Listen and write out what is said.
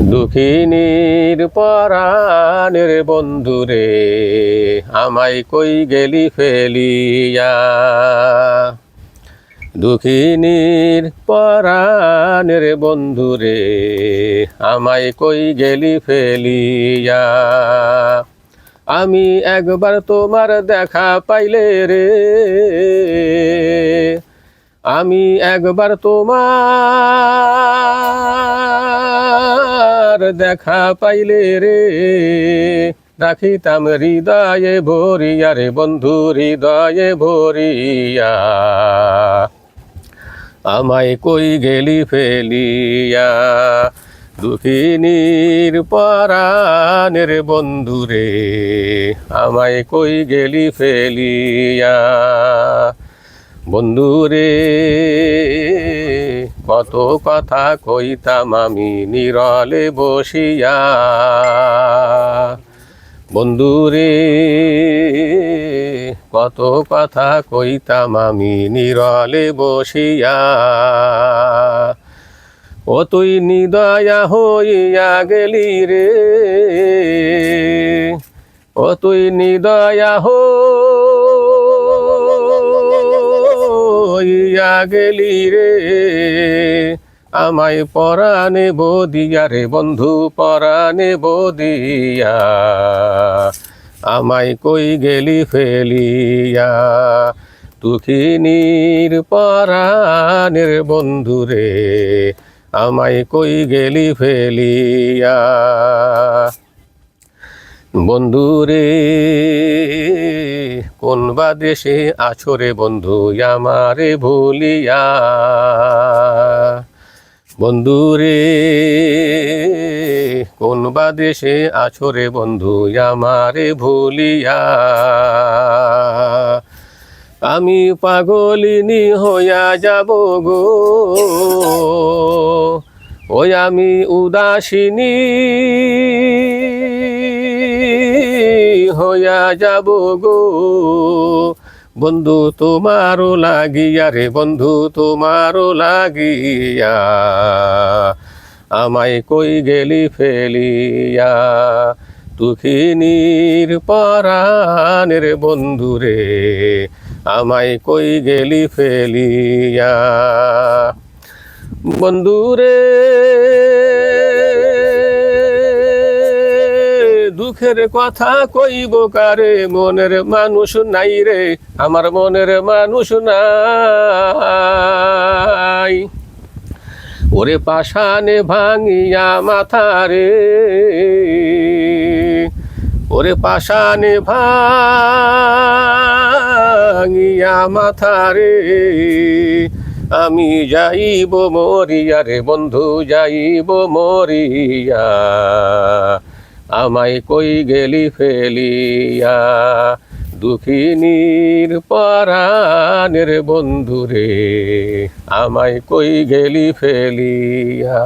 দুঃখিনীর পরাণের বন্ধুরে আমায় কই গেলি ফেলিয়া? দুঃখিনীর পরাণের বন্ধুরে আমায় কই গেলি ফেলিয়া? আমি একবার তোমার দেখা পাইলে রে, আমি একবার তোমার দেখা পাইলে রে। রাখিতাম হৃদয়ে ভরিয়া রে বন্ধু, হৃদয়ে ভরিয়া। আমায় কই গেলি ফেলিয়া? দুঃখিনীর পরাণের বন্ধুরে আমায় কই গেলি ফেলিয়া? বন্ধুরে কত কথা কইতাম আমি নিরলে বসিয়া। বন্ধুরে কত কথা কইতাম আমি নিরলে বসিয়া। ও তুই নিদয়া হইয়া গেলি রে। ও তুই নিদয়া হইয়া গেলি রে। আমায় পরাণে বদিয়া রে বন্ধু পরাণে বদিয়া। আমায় কই গেলি ফেলিয়া? দুঃখিনীর পরাণের বন্ধুরে আমায় কই গেলি ফেলিয়া? বন্ধুরে কোন বা দেশে আছো রে বন্ধু, আমারে ভুলিয়া। বন্ধুরে কোন বা দেশে আছো রে বন্ধু, আমারে ভুলিয়া। আমি পাগলিনী হইয়া যাব গো। ওই আমি উদাসিনী। যাব গো। বন্ধু তোমারও লাগিয়া রে, বন্ধু তোমারও লাগিয়া। আমায় কই গেলি ফেলিয়া? দুঃখিনীর পরাণের বন্ধুরে আমায় কই গেলি ফেলিয়া? বন্ধুরে দুঃখের কথা কইব কারে? মনের মানুষ নাই রে, আমার মনের মানুষ নাই। ওরে পাশানে ভাঙিয়া মাথা রে। ওরে পাশানে ভাঙিয়া মাথা রে। আমি যাইব মরিয়া রে, বন্ধু, যাইব মরিয়া। আমায় কই গেলি ফেলিয়া? দুঃখিনীর পরাণের বন্ধুরে আমায় কই গেলি ফেলিয়া?